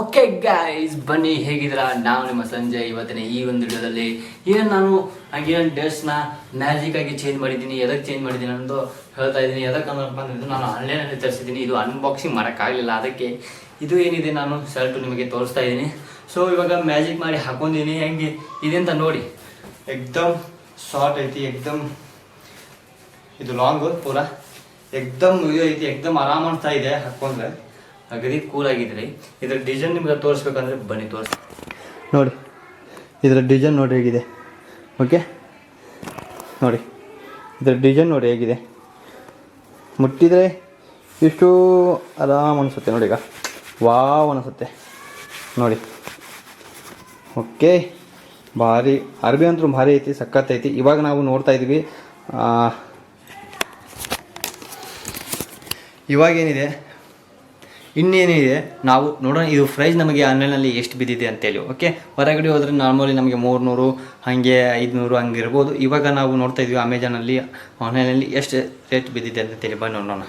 Okay guys, ಬನ್ನಿ ಹೇಗಿದ್ರ ನಾವು ನಿಮ್ಮ ಸಂಜೆ ಇವತ್ತಿನ ಈ ಒಂದು ವಿಡಿಯೋದಲ್ಲಿ ಏನು ನಾನು ಏನು ಡ್ರೆಸ್ನ ಮ್ಯಾಜಿಕ್ ಆಗಿ ಚೇಂಜ್ ಮಾಡಿದ್ದೀನಿ ಎದಕ್ಕೆ ಚೇಂಜ್ ಮಾಡಿದ್ದೀನಿ ಅಂತ ಹೇಳ್ತಾ ಇದ್ದೀನಿ. ಅನ್ನೋದಪ್ಪ ಅಂದ್ರೆ ನಾನು ಆನ್ಲೈನಲ್ಲಿ ತರಿಸಿದ್ದೀನಿ. ಇದು ಅನ್ಬಾಕ್ಸಿಂಗ್ ಮಾಡೋಕ್ಕಾಗಲಿಲ್ಲ ಅದಕ್ಕೆ ಇದು ಏನಿದೆ ನಾನು ಶರ್ಟು ನಿಮಗೆ ತೋರಿಸ್ತಾ ಇದ್ದೀನಿ. ಸೊ ಇವಾಗ ಮ್ಯಾಜಿಕ್ ಮಾಡಿ ಹಾಕೊಂಡಿದ್ದೀನಿ. ಹೆಂಗೆ? ಇದೆ ಅಂತ ನೋಡಿ. ಎಕ್ದಮ್ ಶಾರ್ಟ್ ಐತಿ, ಎಕ್ದಮ್ ಇದು ಲಾಂಗು ಪೂರ. ಎಕ್ದಮ್ ಇದು ಐತಿ, ಎಕ್ದಮ್ ಆರಾಮ್ ಅನ್ಸ್ತಾ ಇದೆ ಹಾಕೊಂಡ್ರೆ. ಅಗದಿ ಕೂಲ್ ಆಗಿದ್ರಿ. ಇದ್ರ ಡಿಸೈನ್ ನಿಮ್ಗೆ ತೋರಿಸ್ಬೇಕಂದ್ರೆ ಬನ್ನಿ ತೋರಿಸ್ ನೋಡಿ ಇದರ ಡಿಸೈನ್ ನೋಡಿ ಹೇಗಿದೆ. ಓಕೆ ನೋಡಿ ಇದರ ಡಿಸೈನ್ ನೋಡಿ ಹೇಗಿದೆ. ಮುಟ್ಟಿದರೆ ಇಷ್ಟು ಆರಾಮ್ ಅನಿಸುತ್ತೆ ನೋಡಿ ಈಗ. ವಾವ್ ಅನಿಸುತ್ತೆ. ನೋಡಿ. ಓಕೆ ಭಾರಿ ಅರ್ಬಿ ಅಂತೂ ಭಾರಿ ಐತಿ ಸಖತ್ ಐತಿ. ಇವಾಗ ನಾವು ನೋಡ್ತಾ ಇದ್ವಿ ಆ, ಇವಾಗೇನಿದೆ? ಇನ್ನೇನಿದೆ, ನಾವು ನೋಡೋಣ, ಇದು ಪ್ರೈಸ್ ನಮಗೆ ಆನ್ಲೈನಲ್ಲಿ ಎಷ್ಟು ಬಿದ್ದಿದೆ ಅಂತೇಳಿ ಓಕೆ ಹೊರಗಡೆ ಹೋದರೆ ನಾರ್ಮಲಿ ನಮಗೆ ಮೂರುನೂರು, ಹಾಗೆ ಐದುನೂರು ಹಂಗೆ ಇರ್ಬೋದು ಇವಾಗ ನಾವು ನೋಡ್ತಾ ಇದ್ವಿ ಅಮೆಝಾನಲ್ಲಿ ಆನ್ಲೈನಲ್ಲಿ ಎಷ್ಟು ರೇಟ್ ಬಿದ್ದಿದೆ ಅಂತೇಳಿ ಬನ್ನಿ ನೋಡೋಣ.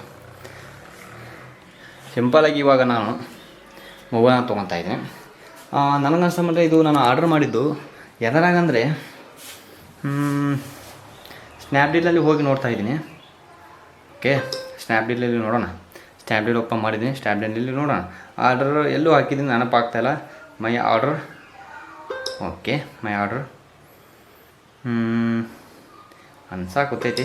ಸಿಂಪಲಾಗಿ ಇವಾಗ ನಾನು ಮೊಬೈಲನ್ನು ತೊಗೊತಾ ಇದ್ದೀನಿ. ನನಗನ್ಸಂದ್ರೆ ಇದು ನಾನು ಆರ್ಡರ್ ಮಾಡಿದ್ದು ಎದರಾಗಂದರೆ ಸ್ನ್ಯಾಪ್ಡೀಲಲ್ಲಿ ಹೋಗಿ ನೋಡ್ತಾ ಇದ್ದೀನಿ. ಓಕೆ ಸ್ನ್ಯಾಪ್ಡೀಲಲ್ಲಿ ನೋಡೋಣ. ಸ್ನ್ಯಾಪ್ಡೀಲ್ ಓಪನ್ ಮಾಡಿದ್ದೀನಿ. ಸ್ನ್ಯಾಪ್ಡೀಲಲ್ಲಿ ನೋಡೋಣ. ಆರ್ಡರ್ ಎಲ್ಲೂ ಹಾಕಿದ್ದೀನಿ. ನೆನಪಾಗ್ತಾಯಿಲ್ಲ my order okay my order ಅನ್ಸಾಕುತ್ತೈತಿ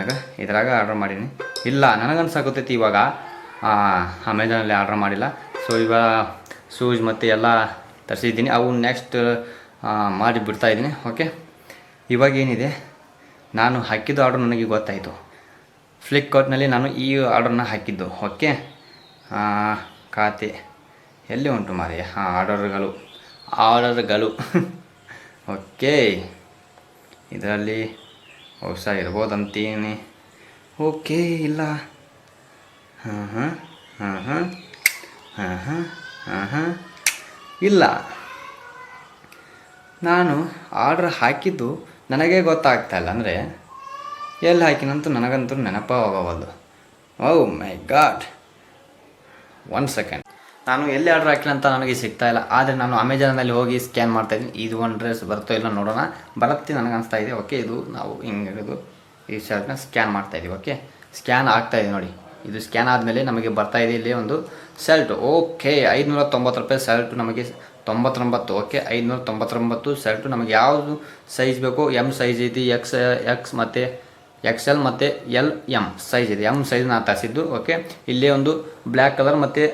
ಆಗ ಇದ್ರಾಗ ಆರ್ಡರ್ ಮಾಡೀನಿ ಇಲ್ಲ ನನಗೆ ಅನ್ಸಾಕುತ್ತೈತಿ ಇವಾಗ ಅಮೆಝಾನಲ್ಲಿ ಆರ್ಡರ್ ಮಾಡಿಲ್ಲ. ಸೊ ಇವಾಗ ಶೂಸ್ ಮತ್ತು ಎಲ್ಲ ತರಿಸಿದ್ದೀನಿ. ಅವು ನೆಕ್ಸ್ಟ್ ಮಾಡಿ ಬಿಡ್ತಾ ಇದ್ದೀನಿ. ಓಕೆ ಇವಾಗ ಏನಿದೆ ನಾನು ಹಾಕಿದ್ದು ಆರ್ಡರ್ ನನಗೆ ಗೊತ್ತಾಯಿತು. ಫ್ಲಿಪ್ಕಾರ್ಟ್ನಲ್ಲಿ ನಾನು ಈ ಆರ್ಡರ್ನ ಹಾಕಿದ್ದು. ಓಕೆ ಖಾತೆ. ಎಲ್ಲಿ ಉಂಟು ಮಾರಿಯ? ಹಾಂ ಆರ್ಡರ್ಗಳು ಆರ್ಡರ್ಗಳು ಓಕೆ ಇದರಲ್ಲಿ ಹೊಸ ಇರ್ಬೋದಂತೀನಿ. ಓಕೆ ಇಲ್ಲ. ಹಾಂ ಹಾಂ ಹಾಂ ಹಾಂ ಹಾಂ ಹಾಂ ಹಾಂ ಹಾಂ ಇಲ್ಲ. ನಾನು ಆರ್ಡ್ರ್ ಹಾಕಿದ್ದು ನನಗೆ ಗೊತ್ತಾಗ್ತಾ ಇಲ್ಲ. ಅಂದರೆ ಎಲ್ಲಿ ಹಾಕಿನಂತೂ ನನಗಂತೂ ನೆನಪ ಹೋಗವಲ್ದು oh my god one second ನಾನು ಎಲ್ಲಿ ಆರ್ಡ್ರ್ ಹಾಕಿಲ್ಲ ಅಂತ ನನಗೆ ಸಿಗ್ತಾ ಇಲ್ಲ. ಆದರೆ ನಾನು ಅಮೆಜಾನಲ್ಲಿ ಹೋಗಿ ಸ್ಕ್ಯಾನ್ ಮಾಡ್ತಾ ಇದ್ದೀನಿ. ಇದು ಒಂದು ಡ್ರೆಸ್ ಬರ್ತೋ ಇಲ್ಲ ನೋಡೋಣ. ಬರುತ್ತೆ ನನಗೆ ಅನಿಸ್ತಾ ಇದೆ. ಓಕೆ ಇದು ನಾವು ಹಿಂಗೆ ಇದು ಈ ಶರ್ಟ್ನ ಸ್ಕ್ಯಾನ್ ಮಾಡ್ತಾ ಇದೀವಿ. ಓಕೆ ಸ್ಕ್ಯಾನ್ ಆಗ್ತಾ ಇದೆ ನೋಡಿ. ಇದು ಸ್ಕ್ಯಾನ್ ಆದಮೇಲೆ ನಮಗೆ ಬರ್ತಾ ಇದೆ ಇಲ್ಲಿ ಒಂದು ಶರ್ಟ್ ಓಕೆ ಐದುನೂರ ತೊಂಬತ್ತು ರೂಪಾಯಿ ಶರ್ಟ್ ನಮಗೆ ತೊಂಬತ್ತೊಂಬತ್ತು. ಓಕೆ ಐದುನೂರ ತೊಂಬತ್ತೊಂಬತ್ತು ಶರ್ಟು ನಮಗೆ ಯಾವುದು ಸೈಜ್ ಬೇಕು ಎಂ ಸೈಜ್ ಐತಿ ಎಕ್ಸ್ ಎಕ್ಸ್ ಮತ್ತು ಎಕ್ಸ್ ಎಲ್ ಮತ್ತು ಎಲ್ ಎಂ ಸೈಜ್ ಇದೆ. ಎಂ ಸೈಜ್ ನಾವು ತರಿಸಿದ್ದು ಓಕೆ ಇಲ್ಲೇ ಒಂದು ಬ್ಲ್ಯಾಕ್ ಕಲರ್ ಮತ್ತು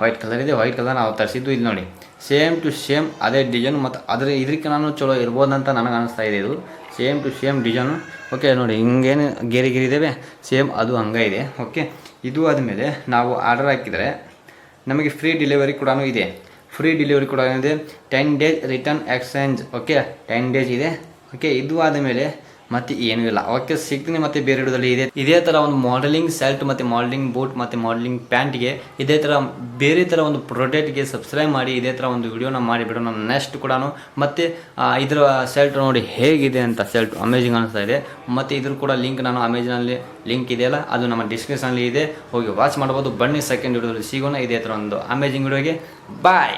ವೈಟ್ ಕಲರ್ ಇದೆ. ವೈಟ್ ಕಲರ್ ನಾವು ತರಿಸಿದ್ದು ಇಲ್ಲಿ ನೋಡಿ. ಸೇಮ್ ಟು ಸೇಮ್ ಅದೇ ಡಿಸೈನ್ ಮತ್ತು ಅದರ ನಾನು ಚಲೋ ಇರ್ಬೋದಂತ ನನಗೆ ಅನಿಸ್ತಾ ಇದೆ ಇದು. Same to same design okay ನೋಡಿ, ಹಿಂಗೇನು ಗೆರೆ ಗೆರೆ ಇದ್ದಾವೆ ಸೇಮ್ ಅದು ಹಂಗೆ ಇದೆ ಓಕೆ ಇದು ಆದಮೇಲೆ ನಾವು ಆರ್ಡರ್ ಹಾಕಿದರೆ ನಮಗೆ ಫ್ರೀ ಡೆಲಿವರಿ ಕೂಡ ಇದೆ. ಫ್ರೀ ಡೆಲಿವರಿ ಕೂಡ ಇದೆ. Ten days return exchange okay ten days ಇದೆ ಓಕೆ ಇದು ಆದಮೇಲೆ ಮತ್ತೆ ಏನೂ ಇಲ್ಲ. ಅವಕ್ಕೆ ಸಿಗ್ತೀನಿ ಮತ್ತೆ ಬೇರೆ ವಿಡಿಯೋದಲ್ಲಿ ಇದೆ. ಇದೇ ಥರ ಒಂದು ಮಾಡಲಿಂಗ್ ಶರ್ಟ್ ಮತ್ತು ಮಾಡಲಿಂಗ್ ಬೂಟ್ ಮತ್ತು ಮಾಡಲಿಂಗ್ ಪ್ಯಾಂಟ್ಗೆ ಇದೇ ಥರ ಬೇರೆ ಥರ ಒಂದು ಪ್ರೊಡಕ್ಟ್ಗೆ ಸಬ್ಸ್ಕ್ರೈಬ್ ಮಾಡಿ ಇದೇ ಥರ ಒಂದು ವಿಡಿಯೋನ ಮಾಡಿಬಿಡೋಣ ನೆಕ್ಸ್ಟ್ ಕೂಡ ಮತ್ತು ಇದರ ಶರ್ಟ್ ನೋಡಿ ಹೇಗಿದೆ ಅಂತ ಶರ್ಟ್ ಅಮೇಜಿಂಗ್ ಅನಿಸ್ತಾ ಇದೆ. ಮತ್ತು ಇದ್ರ ಕೂಡ ಲಿಂಕ್ ನಾನು ಅಮೆಜಾನಲ್ಲಿ ಲಿಂಕ್ ಇದೆಯಲ್ಲ ಅದು ನಮ್ಮ ಡಿಸ್ಕ್ರಿಪ್ಷನಲ್ಲಿ ಇದೆ. ಹೋಗಿ ವಾಚ್ ಮಾಡ್ಬೋದು. ಬನ್ನಿ ಸೆಕೆಂಡ್ ವಿಡಿಯೋದಲ್ಲಿ ಸಿಗೋಣ. ಇದೇ ಥರ ಒಂದು ಅಮೇಜಿಂಗ್ ವಿಡಿಯೋಗೆ ಬಾಯ್